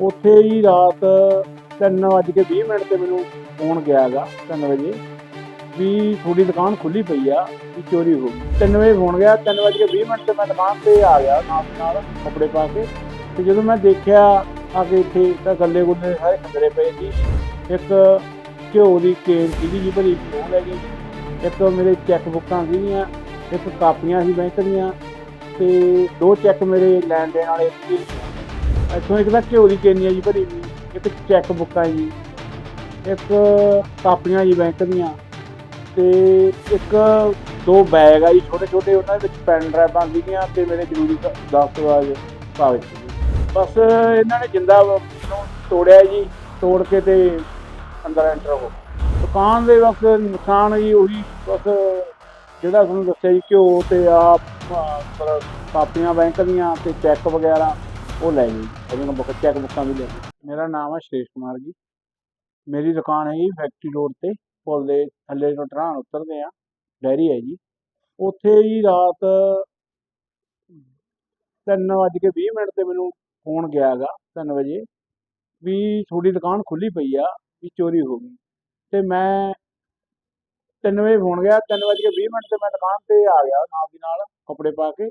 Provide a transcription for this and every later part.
ਉੱਥੇ ਹੀ ਰਾਤ 3:20 ਮਿੰਟ ਤੇ ਮੈਨੂੰ ਫੋਨ ਗਿਆ ਹੈਗਾ 3 ਵਜੇ, ਵੀ ਤੁਹਾਡੀ ਦੁਕਾਨ ਖੁੱਲੀ ਪਈ ਆ, ਵੀ ਚੋਰੀ ਹੋ ਗਈ। 3 ਵਜੇ ਫੋਨ ਗਿਆ 3:20 ਮਿੰਟ ਤੇ ਮੈਂ ਦੁਕਾਨ ਤੇ ਆ ਗਿਆ, ਨਾਲ ਦੀ ਨਾਲ ਕੱਪੜੇ ਪਾ ਕੇ। ਤੇ ਜਦੋਂ ਮੈਂ ਦੇਖਿਆ, ਆ ਕੇ ਇੱਥੇ ਤਾਂ ਗੱਲੇ ਗੁੱਲੇ ਸਾਰੇ ਖੰਦਰੇ ਪਏ ਸੀ। ਇੱਕ ਘਿਓ ਦੀ ਕੇਨ ਸੀਗੀ ਜੀ, ਭਰੀ ਉਹ ਲੈ ਗਏ ਇੱਕ ਮੇਰੇ ਚੈੱਕ ਬੁੱਕਾਂ ਸੀਗੀਆਂ, ਇੱਕ ਕਾਪੀਆਂ ਸੀ ਬੈਂਕ ਦੀਆਂ। ਤੇ ਦੋ ਚੈੱਕ ਮੇਰੇ ਲੈਣ ਦੇਣ ਵਾਲੇ ਸੀ। ਇੱਥੋਂ ਇੱਕ ਤਾਂ ਘਿਓ ਦੀ ਕੇਨੀਆਂ ਜੀ ਭਰੀ ਵੀ, ਇੱਕ ਚੈੱਕ ਬੁੱਕ ਆ ਜੀ, ਇੱਕ ਕਾਪੀਆਂ ਜੀ ਬੈਂਕ ਦੀਆਂ ਤੇ ਇੱਕ ਦੋ ਬੈਗ ਆ ਜੀ ਛੋਟੇ ਛੋਟੇ ਉਹਨਾਂ ਦੇ ਵਿੱਚ ਪੈਨ ਡਰਾਈਵਾਂ ਸੀਗੀਆਂ ਤੇ ਮੇਰੇ ਜ਼ਰੂਰੀ ਕ- ਦਸਤਾਵੇਜ਼ ਕਾਗਜ਼ ਸੀ। ਬਸ ਇਹਨਾਂ ਨੇ ਜਿੰਦਾ ਨੂੰ ਤੋੜਿਆ ਜੀ, ਤੋੜ ਕੇ ਤੇ ਅੰਦਰ ਐਂਟਰ ਹੋ ਦੁਕਾਨ ਦੇ ਬਸ ਨੁਕਸਾਨ ਜੀ ਉਹੀ, ਬਸ ਜਿਹੜਾ ਤੁਹਾਨੂੰ ਦੱਸਿਆ ਜੀ ਘਿਓ ਤੇ ਆ ਕਾਪੀਆਂ ਬੈਂਕ ਦੀਆਂ ਤੇ ਚੈੱਕ ਵਗੈਰਾ ਉਹ ਲੈ ਗਏ ਜਿਹੜੀਆਂ ਬੁੱਕ ਚੈੱਕ ਬੁੱਕਾਂ ਵੀ ਲੈ ਗਏ ਮੇਰਾ ਨਾਮ ਹੈ ਸ਼੍ਰੇਸ਼ ਕੁਮਾਰ ਜੀ। ਮੇਰੀ ਦੁਕਾਨ ਹੈ ਜੀ ਫੈਕਟਰੀ ਰੋਡ ਤੇ। ਪੁਲ ਦੇ ਥੱਲੇ ਤੋਂ ਟਰਾਂ ਉਤਰਦੇ ਆ। ਡੈਰੀ ਹੈ ਜੀ। ਉੱਥੇ ਹੀ ਰਾਤ 3:20 ਮਿੰਟ ਤੇ ਮੈਨੂੰ ਫੋਨ ਗਿਆ ਗਾ 3 ਵਜੇ ਵੀ ਤੁਹਾਡੀ ਦੁਕਾਨ ਖੁੱਲੀ ਪਈ ਆ, ਵੀ ਚੋਰੀ ਹੋ ਗਈ। ਤੇ ਮੈਂ 3 ਵਜੇ ਫੋਨ ਗਿਆ 3:20 ਮਿੰਟ ਤੇ ਮੈਂ ਦੁਕਾਨ ਤੇ ਆ ਗਿਆ ਨਾਲ ਦੀ ਨਾਲ ਕੱਪੜੇ ਪਾ ਕੇ।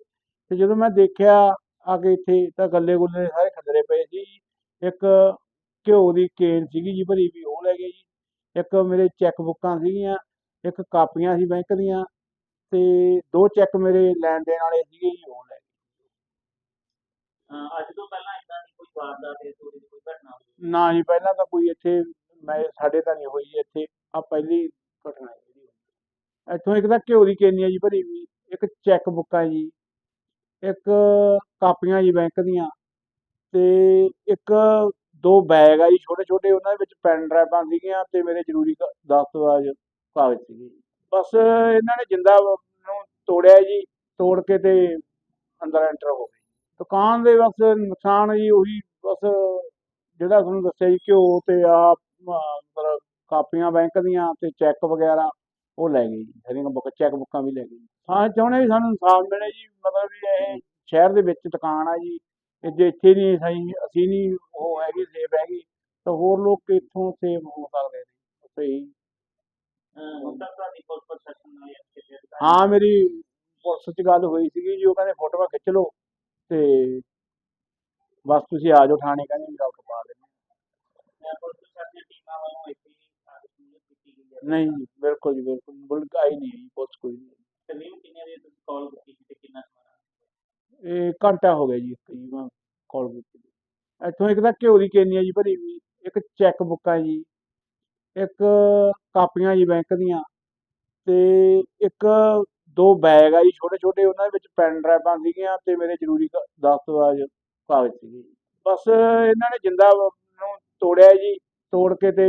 ਤੇ ਜਦੋਂ ਮੈਂ ਦੇਖਿਆ ਆ ਕੇ ਇੱਥੇ ਤਾਂ ਗੱਲੇ ਗੁੱਲੇ ਸਾਰੇ ਖੰਦਰੇ ਪਏ ਸੀ। ਇੱਕ ਘਿਓ ਦੀ ਕੇਨ ਸੀਗੀ ਜੀ ਭਰੀ ਵੀ ਉਹ ਲੈ ਗਏ ਜੀ। ਇੱਕ ਮੇਰੇ ਚੈੱਕ ਬੁੱਕਾਂ ਸੀਗੀਆਂ ਇੱਕ ਕਾਪੀਆਂ ਸੀ ਬੈਂਕ ਦੀਆਂ ਤੇ ਦੋ ਚੈੱਕ ਮੇਰੇ ਲੈਣ ਦੇਣ ਵਾਲੇ ਸੀਗੇ ਜੀ ਉਹ ਲੈ ਗਏ। ਅੱਜ ਤੋਂ ਪਹਿਲਾਂ ਇਦਾਂ ਦੀ ਕੋਈ ਵਾਰਦਾਤ ਜਾਂ ਚੋਰੀ ਦੀ ਕੋਈ ਘਟਨਾ ਹੋਈ ਨਾ ਜੀ ਪਹਿਲਾਂ ਤਾਂ ਕੋਈ ਇੱਥੇ ਮੈਂ ਸਾਡੇ ਤਾਂ ਨਹੀਂ ਹੋਈ ਜੀ ਇੱਥੇ। ਆ ਪਹਿਲੀ ਘਟਨਾ ਹੈ ਜਿਹੜੀ ਹੋਈ। ਇੱਥੋਂ ਇੱਕ ਤਾਂ ਘਿਓ ਦੀ ਕੇਨੀਆਂ ਜੀ ਭਰੀ ਵੀ ਇੱਕ ਚੈੱਕ ਬੁੱਕਾਂ ਜੀ। ਇੱਕ ਕਾਪੀਆਂ ਜੀ ਬੈਂਕ ਦੀਆਂ ਤੇ ਇੱਕ ਦੋ ਬੈਗ ਆ ਜੀ ਛੋਟੇ ਛੋਟੇ, ਉਹਨਾਂ ਦੇ ਵਿੱਚ ਪੈਨ ਡਰਾਈਵਾਂ ਸੀਗੀਆਂ ਤੇ ਮੇਰੇ ਜ਼ਰੂਰੀ ਦਸਤਾਵੇਜ਼ ਕਾਗਜ਼ ਸੀਗੇ ਬਸ ਇਹਨਾਂ ਨੇ ਜਿੰਦਾ ਨੂੰ ਤੋੜਿਆ ਜੀ, ਤੋੜ ਕੇ ਤੇ ਅੰਦਰ ਐਂਟਰ ਹੋ ਗਏ। ਦੁਕਾਨ ਦੇ ਬਸ ਨੁਕਸਾਨ ਜੀ ਉਹੀ ਬਸ ਜਿਹੜਾ ਤੁਹਾਨੂੰ ਦੱਸਿਆ ਜੀ ਘਿਓ ਤੇ ਆ ਮਤਲਬ ਕਾਪੀਆਂ ਬੈਂਕ ਦੀਆਂ ਤੇ ਚੈੱਕ ਵਗੈਰਾ ਉਹ ਲੈ ਗਏ ਜੀ। ਜਿਹੜੀਆਂ ਬੁੱਕ ਚੈੱਕ ਬੁੱਕਾਂ ਵੀ ਲੈ ਗਏ ਹਾਂ ਚਾਹੁੰਦੇ ਵੀ ਸਾਨੂੰ ਇਨਸਾਫ ਮਿਲੇ ਜੀ ਮਤਲਬ ਵੀ ਇਹ ਸ਼ਹਿਰ ਦੇ ਵਿੱਚ ਦੁਕਾਨ ਆ ਜੀ ਜੇ ਇੱਥੇ ਨਹੀਂ ਸਹੀ ਅਸੀਂ ਨਹੀਂ ਉਹ ਹੈਗੀ ਸੇਫ ਹੈਗੀ ਤਾਂ ਹੋਰ ਲੋਕ ਕਿੱਥੋਂ ਸੇਫ ਹੋ ਸਕਦੇ ਨੇ? ਸਹੀ। ਹਾਂ ਮੇਰੀ ਪੁਲਿਸ 'ਚ ਗੱਲ ਹੋਈ ਸੀਗੀ ਜੀ ਉਹ ਕਹਿੰਦੇ ਫੋਟੋਆਂ ਖਿੱਚ ਲਓ ਤੇ ਬਸ ਤੁਸੀਂ ਆ ਜਾਓ ਥਾਣੇ ਕਹਿੰਦੇ ਵੀ ਗੱਲ ਪਾ ਹੈ। ਨਹੀਂ ਬਿਲਕੁਲ ਜੀ ਬਿਲਕੁਲ ਬੁਲਕ ਆਈ ਨਹੀਂ ਪੁਲਿਸ ਕੋਈ ਨਹੀਂ। ਤਕਰੀਬਨ ਵਜੇ ਤੁਸੀਂ ਕਾਲ ਕੀਤੀ ਸੀ ਤੇ ਕਿੰਨਾ ਸਮਾਂ ਇਹ ਘੰਟਾ ਹੋ ਗਿਆ ਜੀ ਤਕਰੀਬਨ ਕਾਲ ਕੀਤੀ। ਇੱਥੋਂ ਇੱਕ ਤਾਂ ਘਿਓ ਦੀ ਕੇਨੀਆਂ ਜੀ ਭਰੀ ਵੀ ਇੱਕ ਚੈੱਕ ਬੁੱਕਾਂ ਜੀ, ਇੱਕ ਕਾਪੀਆਂ ਜੀ ਬੈਂਕ ਦੀਆਂ ਤੇ ਇੱਕ ਦੋ ਬੈਗ ਆ ਜੀ ਛੋਟੇ ਛੋਟੇ ਉਹਨਾਂ ਦੇ ਵਿੱਚ ਪੈਨ ਡਰਾਈਵਾਂ ਸੀਗੀਆਂ ਤੇ ਮੇਰੇ ਜ਼ਰੂਰੀ ਦਸਤਾਵੇਜ਼ ਕਾਗਜ਼ ਸੀਗੇ ਬਸ ਇਹਨਾਂ ਨੇ ਜਿੰਦਾ ਨੂੰ ਤੋੜਿਆ ਜੀ, ਤੋੜ ਕੇ ਤੇ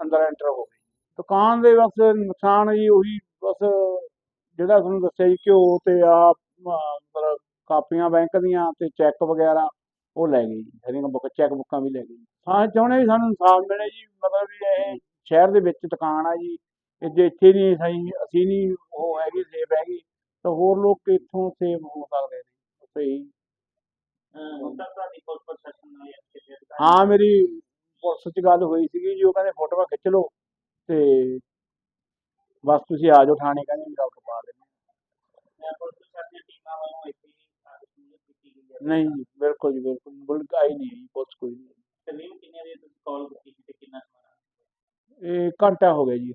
ਅੰਦਰ ਐਂਟਰ ਹੋ ਗਏ। ਦੁਕਾਨ ਦੇ ਬਸ ਨੁਕਸਾਨ ਜੀ ਉਹੀ ਬਸ ਜਿਹੜਾ ਤੁਹਾਨੂੰ ਦੱਸਿਆ ਜੀ ਘਿਓ ਤੇ ਆ ਮਤਲਬ ਕਾਪੀਆਂ ਬੈਂਕ ਦੀਆਂ ਤੇ ਚੈੱਕ ਵਗੈਰਾ ਉਹ ਲੈ ਗਏ ਜੀ। ਜਿਹੜੀਆਂ ਬੁੱਕ ਚੈੱਕ ਬੁੱਕਾਂ ਵੀ ਲੈ ਗਏ। ਹਾਂ ਚਾਹੁੰਦੇ ਵੀ ਸਾਨੂੰ ਇਨਸਾਫ ਮਿਲੇ ਜੀ। ਮਤਲਬ ਵੀ ਇਹ ਸ਼ਹਿਰ ਦੇ ਵਿੱਚ ਦੁਕਾਨ ਆ ਜੀ। ਜੇ ਇੱਥੇ ਨਹੀਂ ਸਹੀ ਅਸੀਂ ਨਹੀਂ ਉਹ ਹੈਗੀ ਸੇਫ ਹੈਗੀ ਤਾਂ ਹੋਰ ਲੋਕ ਕਿੱਥੋਂ ਸੇਫ ਹੋ ਸਕਦੇ ਨੇ। ਸਹੀ। ਹਾਂ। ਮੇਰੀ ਪੁਲਿਸ 'ਚ ਗੱਲ ਹੋਈ ਸੀਗੀ ਜੀ। ਉਹ ਕਹਿੰਦੇ ਫੋਟੋਆਂ ਖਿੱਚ ਲਓ ਤੇ ਬਸ ਤੁਸੀਂ ਆ ਜਾਓ ਥਾਣੇ। ਕਹਿੰਦੇ ਵੀ ਨਹੀਂ ਜੀ ਬਿਲਕੁਲ ਜੀ ਬਿਲਕੁਲ। ਬੁਲਕ ਆਈ ਨਹੀਂ ਜੀ ਪੁਲਿਸ ਕੋਈ ਨਹੀਂ। ਇਹ ਘੰਟਾ ਹੋ ਗਿਆ ਜੀ।